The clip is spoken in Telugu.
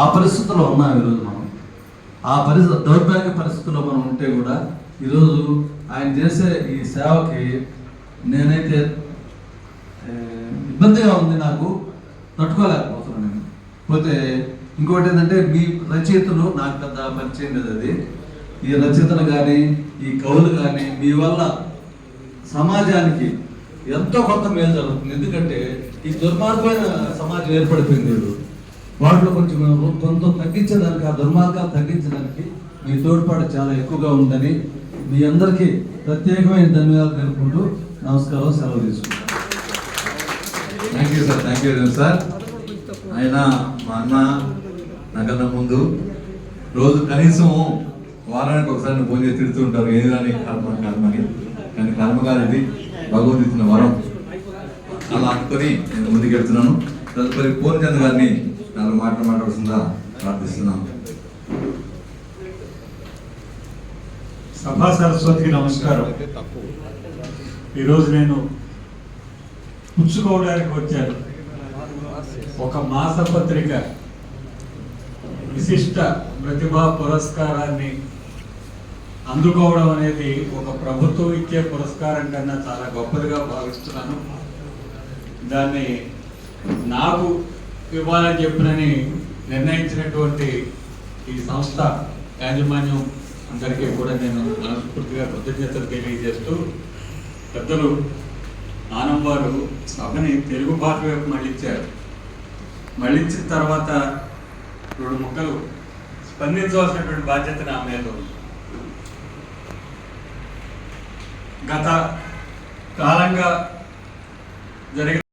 ఆ పరిస్థితుల్లో ఉన్నాం ఈరోజు మనం. ఆ పరిస్థితి దౌర్భాగ్య పరిస్థితుల్లో మనం ఉంటే కూడా ఈరోజు ఆయన చేసే ఈ సేవకి నేనైతే ఇబ్బందిగా ఉంది నాకు తట్టుకోలేకపోతున్నాను నేను. పోతే ఇంకోటి ఏంటంటే మీ రచయితలు నాకు పెద్ద పరిచయం లేదు అది. ఈ రచయితలు కానీ ఈ కవులు కానీ మీ వల్ల సమాజానికి ఎంతో కొంత మేలు జరుగుతుంది. ఎందుకంటే ఈ దుర్మార్గమైన సమాజం ఏర్పడిపోయింది ఇప్పుడు వాటిలో కొంచెం కొంత తగ్గించడానికి ఆ దుర్మార్గాలు తగ్గించడానికి మీ తోడ్పాటు చాలా ఎక్కువగా ఉందని మీ అందరికీ ప్రత్యేకమైన ధన్యవాదాలు తెలుపుకుంటూ నమస్కారం సెలవు తీసుకుంటాను thank you sir thank you sir ఆయన మా అన్న నాకన్నా ముందు రోజు కనీసం వారానికి ఒకసారి ఫోన్ చేసి తిడుతూ ఉంటారు. ఏది కానీ కర్మ కర్మని. కానీ కర్మ కాదు ఇది వరం. అలా అనుకొని నేను ముందుకెళ్తున్నాను. తదుపరి పూర్ణచంద్ర గారిని నాలుగు మాటలు మాట్లాడుతుందా? ప్రార్థిస్తున్నాను సభా సరస్వతికి నమస్కారం. ఈరోజు నేను పుచ్చుకోవడానికి వచ్చాను. ఒక మాసపత్రిక విశిష్ట ప్రతిభా పురస్కారాన్ని అందుకోవడం అనేది ఒక ప్రభుత్వం ఇచ్చే పురస్కారం కన్నా చాలా గొప్పదిగా భావిస్తున్నాను. దాన్ని నాకు ఇవ్వాలని చెప్పినని నిర్ణయించినటువంటి ఈ సంస్థ యాజమాన్యం అందరికీ కూడా నేను మనస్ఫూర్తిగా కృతజ్ఞతలు తెలియజేస్తూ పెద్దలు ఆనం వారు సభని తెలుగు భాష వైపు మళ్ళించారు. మళ్ళించిన తర్వాత రెండు ముక్కలు స్పందించవలసినటువంటి బాధ్యత నా మీద ఉంది. గత కాలంగా జరిగిన